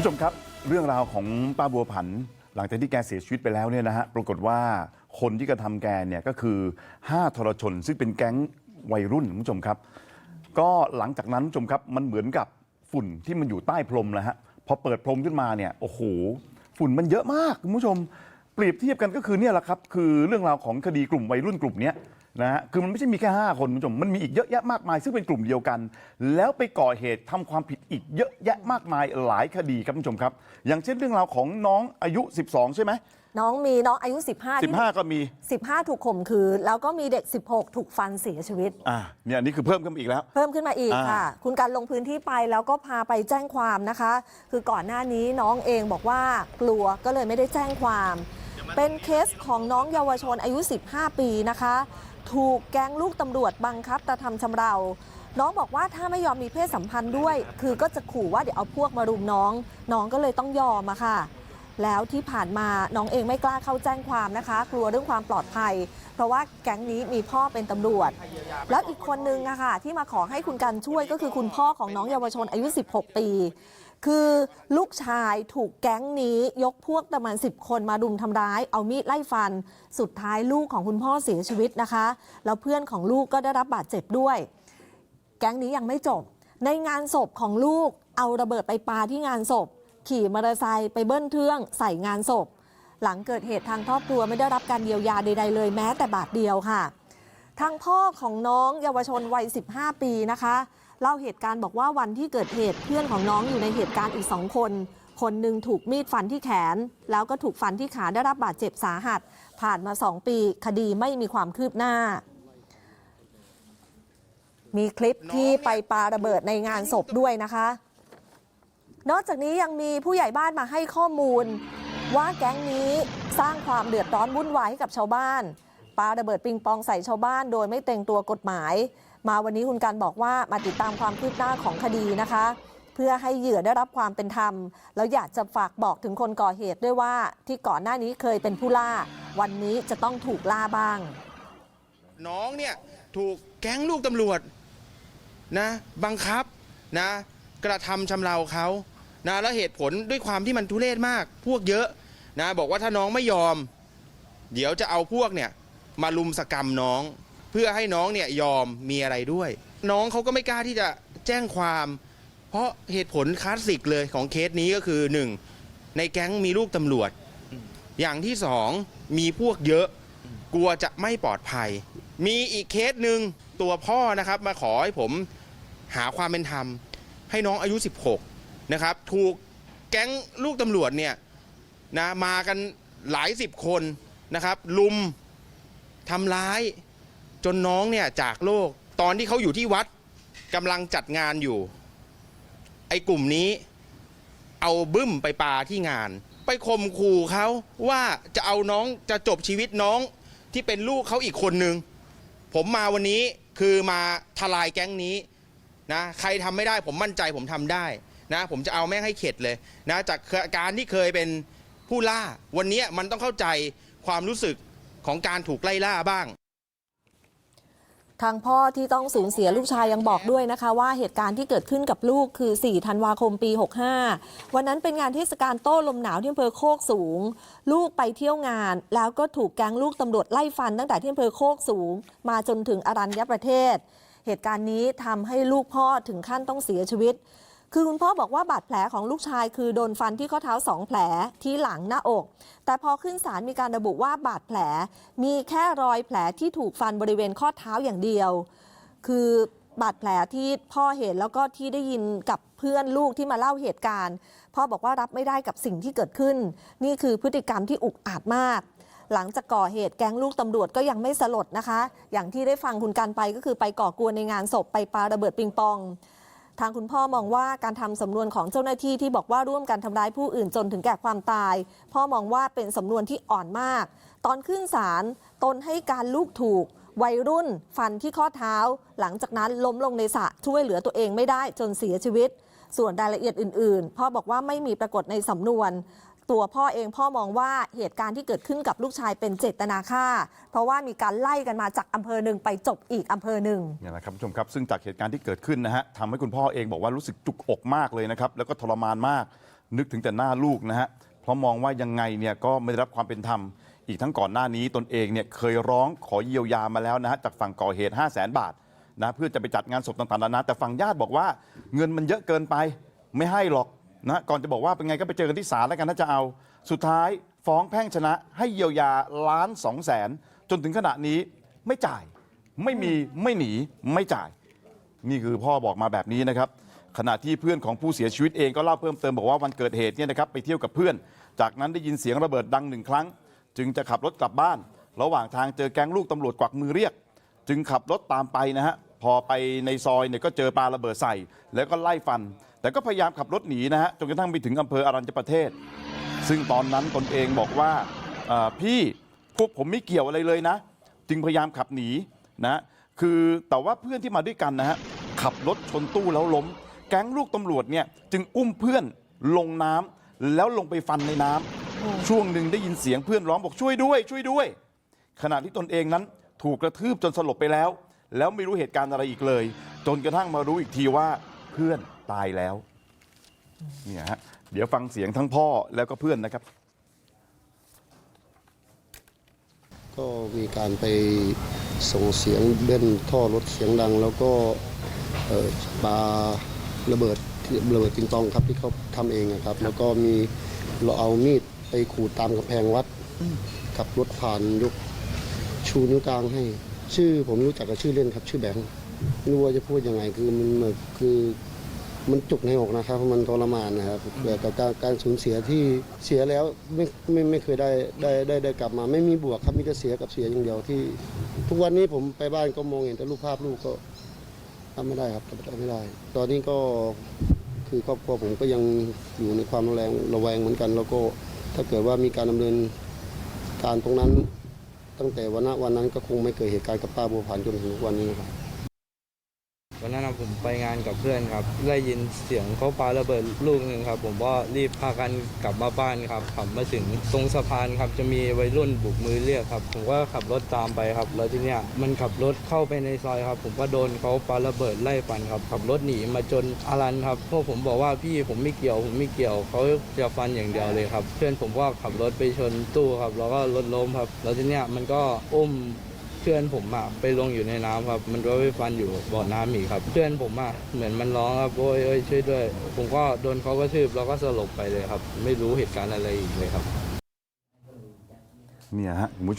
ผู้ชมครับเรื่องราวของป้าบัวผัน หลังจากที่แกเสียชีวิตไปแล้วเนี่ยนะฮะปรากฏว่าคนที่กระทำแกเนี่ยก็คือ 5 ทรชน ซึ่งเป็นแก๊งวัยรุ่นคุณผู้ชมครับ ก็หลังจากนั้นคุณผู้ชมครับมันเหมือนกับฝุ่นที่มันอยู่ใต้พรมนะฮะพอเปิดพรมขึ้นมาเนี่ยโอ้โหฝุ่นมันเยอะมากคุณผู้ชม เปรียบเทียบกันก็คือเนี่ยแหละครับคือเรื่องราวของคดีกลุ่มวัยรุ่นกลุ่มเนี้ย นะฮะคือมันไม่ใช่มีแค่5คนคุณผู้ชมมันมีอีกเยอะแยะมากมาย ซึ่งเป็นกลุ่มเดียวกัน แล้วไปก่อเหตุทำความผิดอีกเยอะแยะมากมายหลายคดีครับคุณผู้ชมครับ อย่างเช่นเรื่องราวของน้องอายุ 12 ใช่ไหมน้องมีน้องอายุ 15ที่15 ก็มี15 ถูกข่มขืน แล้วก็มีเด็ก 16 ถูกฟันเสียชีวิต อ่าเนี่ยอันนี้คือเพิ่มขึ้นมาอีกแล้ว เพิ่มขึ้นมาอีกอ่าค่ะ คุณการลงพื้นที่ไปแล้วก็พาไปแจ้งความนะคะ คือก่อนหน้านี้น้องเองบอกว่ากลัวก็เลยไม่ได้แจ้งความ เป็นเคสของน้องเยาวชนอายุ 15 ปีนะคะ ถูกแก๊งลูกตำรวจบังคับกระทำชำเรา น้องบอกว่าถ้าไม่ยอมมีเพศสัมพันธ์ด้วย คือก็จะขู่ว่าเดี๋ยวเอาพวกมารุมน้อง น้องก็เลยต้องยอมอะค่ะ แล้วที่ผ่านมาน้องเองไม่กล้าเข้าแจ้งความนะคะ กลัวเรื่องความปลอดภัย เพราะว่าแก๊งนี้มีพ่อเป็นตำรวจ แล้วอีกคนนึงอะค่ะที่มาขอให้คุณกันช่วยก็คือคุณพ่อของน้องเยาวชนอายุ 16 ปี คือลูกชายถูกแก๊งนี้ยกพวกประมาณ 10 คนมารุมทำร้าย เอามีดไล่ฟัน สุดท้ายลูกของคุณพ่อเสียชีวิตนะคะ แล้วเพื่อนของลูกก็ได้รับบาดเจ็บด้วย แก๊งนี้ยังไม่จบ ในงานศพของลูกเอาระเบิดไปปาที่งานศพ ขี่มอเตอร์ไซค์ไปเบิ้ลเครื่องใส่งานศพ หลังเกิดเหตุทางครอบครัวไม่ได้รับการเยียวยาใดๆเลยแม้แต่บาทเดียวค่ะ ทางพ่อของน้องเยาวชนวัย 15 ปีนะคะเล่าเหตุการณ์บอกว่าวันที่เกิดเหตุเพื่อนของน้องอยู่ในเหตุการณ์อีกสองคน คนหนึ่งถูกมีดฟันที่แขน แล้วก็ถูกฟันที่ขาได้รับบาดเจ็บสาหัส ผ่านมา2ปี คดีไม่มีความคืบหน้า มีคลิปที่ไปปาระเบิดในงานศพด้วยนะคะ นอกจากนี้ยังมีผู้ใหญ่บ้านมาให้ข้อมูล ว่าแก๊งนี้สร้างความเดือดร้อนวุ่นวายให้กับชาวบ้านปาระเบิดปิงปองใส่ชาวบ้าน โดยไม่เต็งตัวกฎหมาย มาวันนี้คุณการบอกว่ามาติดตามความคืบหน้าของคดีนะคะ เพื่อให้เหยื่อได้รับความเป็นธรรม แล้วอยากจะฝากบอกถึงคนก่อเหตุด้วยว่าที่ก่อนหน้านี้เคยเป็นผู้ล่า วันนี้จะต้องถูกล่าบ้าง น้องเนี่ยถูกแก๊งลูกตำรวจนะบังคับนะกระทำชำเราเขา นะแล้วเหตุผลด้วยความที่มันทุเรศมาก พวกเยอะนะบอกว่าถ้าน้องไม่ยอม เดี๋ยวจะเอาพวกเนี่ยมาลุมสกรรมน้อง เพื่อให้น้องเนี่ยยอมมีอะไรด้วย น้องเขาก็ไม่กล้าที่จะแจ้งความ เพราะเหตุผลคลาสสิกเลยของเคสนี้ก็คือหนึ่งในแก๊งมีลูกตำรวจ อย่างที่สองมีพวกเยอะ กลัวจะไม่ปลอดภัย มีอีกเคสหนึ่งตัวพ่อนะครับมาขอให้ผมหาความเป็นธรรมให้น้องอายุ 16 นะครับ ถูกแก๊งลูกตำรวจเนี่ยนะมากันหลายสิบคนนะครับ ลุมทำร้ายจนน้องเนี่ยจากโลกตอนที่เขาอยู่ที่วัดกำลังจัดงานอยู่ ไอ้กลุ่มนี้ เอาบึ้มไปปาที่งาน ไปข่มขู่เขาว่าจะเอาน้องจะจบชีวิตน้องที่เป็นลูกเขาอีกคนนึง ผมมาวันนี้คือมาทลายแก๊งนี้นะใครทำไม่ได้ผมมั่นใจผมทำได้ นะผมจะเอาแม่งให้เข็ดเลยนะจากการที่เคยเป็นผู้ล่า วันนี้มันต้องเข้าใจความรู้สึกของการถูกไล่ล่าบ้าง ทางพ่อที่ต้องสูญเสียลูกชายยังบอกด้วยนะคะ ว่าเหตุการณ์ที่เกิดขึ้นกับลูกคือ 4 ธันวาคมปี 65 วันนั้นเป็นงานเทศกาลโต้ลมหนาวที่อำเภอโคกสูง ลูกไปเที่ยวงาน แล้วก็ถูกแก๊งลูกตำรวจไล่ฟันตั้งแต่ที่อำเภอโคกสูง มาจนถึงอรัญญประเทศ เหตุการณ์นี้ทำให้ลูกพ่อถึงขั้นต้องเสียชีวิต คือคุณพ่อบอกว่าบาดแผลของลูกชาย คือโดนฟันที่ข้อเท้าสองแผลที่หลังหน้าอก แต่พอขึ้นศาลมีการระบุว่าบาดแผล มีแค่รอยแผลที่ถูกฟันบริเวณข้อเท้าอย่างเดียว คือบาดแผลที่พ่อเห็นแล้วก็ที่ได้ยินกับเพื่อนลูกที่มาเล่าเหตุการณ์ พ่อบอกว่ารับไม่ได้กับสิ่งที่เกิดขึ้น นี่คือพฤติกรรมที่อุกอาจมาก หลังจากก่อเหตุแก๊งลูกตำรวจก็ยังไม่สลดนะคะ อย่างที่ได้ฟังคุณกันไปก็คือไปก่อกวนในงานศพไปปาระเบิดปิงปอง ทางคุณพ่อมองว่าการทำสำนวนของเจ้าหน้าที่ที่บอกว่าร่วมกันทำร้ายผู้อื่นจนถึงแก่ความตาย พ่อมองว่าเป็นสำนวนที่อ่อนมาก ตอนขึ้นศาลตนให้การลูกถูก วัยรุ่น ฟันที่ข้อเท้า หลังจากนั้นล้มลงในสระช่วยเหลือตัวเองไม่ได้จนเสียชีวิต ส่วนรายละเอียดอื่น ๆ พ่อบอกว่าไม่มีปรากฏในสำนวน ตัวพ่อเองพ่อมองว่าเหตุการณ์ที่เกิดขึ้นกับลูกชายเป็นเจตนาฆ่า เพราะว่ามีการไล่กันมาจากอำเภอหนึ่งไปจบอีกอำเภอหนึ่งเนี่ยนะครับผู้ชมครับซึ่งจากเหตุการณ์ที่เกิดขึ้นนะฮะทำให้คุณพ่อเองบอกว่ารู้สึกจุกอกมากเลยนะครับแล้วก็ทรมานมาก นึกถึงแต่หน้าลูกนะฮะเพราะมองว่ายังไงเนี่ยก็ไม่ได้รับความเป็นธรรม อีกทั้งก่อนหน้านี้ตนเองเนี่ยเคยร้องขอเยียวยามาแล้วนะฮะจากฝั่งก่อเหตุ 5 0 0แสนบาทนะเพื่อจะไปจัดงานศพต่างๆนานาแต่ฝั่งญาติบอกว่าเงินมันเยอะเกินไปไม่ให้หรอก นะก่อนจะบอกว่าเป็นไงก็ไปเจอกันที่ศาลแล้วกันถ้าจะเอา สุดท้ายฟ้องแพ่งชนะให้เยียวยาล้านสองแสนจนถึงขณะนี้ไม่จ่ายไม่มีไม่หนีไม่จ่าย นี่คือพ่อบอกมาแบบนี้นะครับขณะที่เพื่อนของผู้เสียชีวิตเองก็เล่าเพิ่มเติมบอกว่าวันเกิดเหตุเนี่ยนะครับไปเที่ยวกับเพื่อน จากนั้นได้ยินเสียงระเบิดดังหนึ่งครั้ง จึงจะขับรถกลับบ้าน ระหว่างทางเจอแก๊งลูกตำรวจกวักมือเรียก จึงขับรถตามไปนะฮะพอไปในซอยเนี่ยก็เจอปาระเบิดใส่ แล้วก็ไล่ฟัน แต่ก็พยายามขับรถหนีนะฮะจนกระทั่งไปถึงอำเภออรัญญประเทศ ซึ่งตอนนั้นตนเองบอกว่าเอ่อพี่พวกผมไม่เกี่ยวอะไรเลยนะ จึงพยายามขับหนีนะคือแต่ว่าเพื่อนที่มาด้วยกันนะฮะขับรถชนตู้แล้วล้ม แก๊งลูกตำรวจเนี่ยจึงอุ้มเพื่อนลงน้ำแล้วลงไปฟันในน้ำช่วงหนึ่งได้ยินเสียงเพื่อนร้องบอกช่วยด้วย ช่วยด้วย ขณะที่ตนเองนั้นถูกกระทืบจนสลบไปแล้ว แล้วไม่รู้เหตุการณ์อะไรอีกเลย จนกระทั่งมารู้อีกทีว่าเพื่อน ตายแล้วเนี่ยฮะเดี๋ยวฟังเสียงทั้งพ่อแล้วก็เพื่อนนะครับ ก็มีการไปส่งเสียงเล่นท่อรถเสียงดัง แล้วก็เอ่อปาระเบิดที่ระเบิดปิงปองครับที่เขาทำเองอะครับ แล้วก็มีเราเอามีดไปขูดตามกำแพงวัดขับรถผ่านยกชูนิ้วกลางให้ ชื่อผมรู้จักกับชื่อเล่นครับ ชื่อแบงค์ไม่รู้ว่าจะพูดยังไงคือมันแบบคือ มันจุกในอกนะครับเพราะมันทรมานนะครับแบบกับการการสูญเสียที่เสียแล้วไม่ไม่ไม่เคยได้ได้ได้ได้กลับมา ไม่มีบวกครับมีแต่เสียกับเสียอย่างเดียวที่ ทุกวันนี้ผมไปบ้านก็มองเห็นแต่รูปภาพลูกก็ทำไม่ได้ครับทำไม่ได้ ตอนนี้ก็คือครอบครัวผมก็ยังอยู่ในความระแวงระแวงเหมือนกัน แล้วก็ถ้าเกิดว่ามีการดำเนินการตรงนั้น ตั้งแต่วันนั้นวันนั้นก็คงไม่เกิดเหตุการณ์กับป้าบัวผันจนถึงวันนี้ครับ วันนั้นผมไปงานกับเพื่อนครับ ได้ยินเสียงเขาปาระเบิดลูกหนึ่งครับ ผมก็รีบพากันกลับมาบ้านครับขับมาถึงตรงสะพานครับจะมีวัยรุ่นบุกมือเรียกครับ ผมก็ขับรถตามไปครับ แล้วทีเนี้ยมันขับรถเข้าไปในซอยครับ ผมก็โดนเขาปาระเบิดไล่ฟันครับ ขับรถหนีมาจนอารันครับพวกผมบอกว่าพี่ผมไม่เกี่ยว ผมไม่เกี่ยวเขาจะฟันอย่างเดียวเลยครับ เพื่อนผมก็ขับรถไปชนตู้ครับแล้วก็รถล้มครับ แล้วทีเนี้ยมันก็อุ้ม เพื่อนผมอะไปลงอยู่ในน้ำครับ มันก็ไปฟันอยู่บ่อน้ำอีกครับ เพื่อนผมอะเหมือนมันร้องครับโอ้ยโอ้ยช่วยด้วย ผมก็โดนเขากระทืบแล้วก็สลบไปเลยครับ ไม่รู้เหตุการณ์อะไรอีกเลยครับ เนี่ยฮะคุณผู้ชม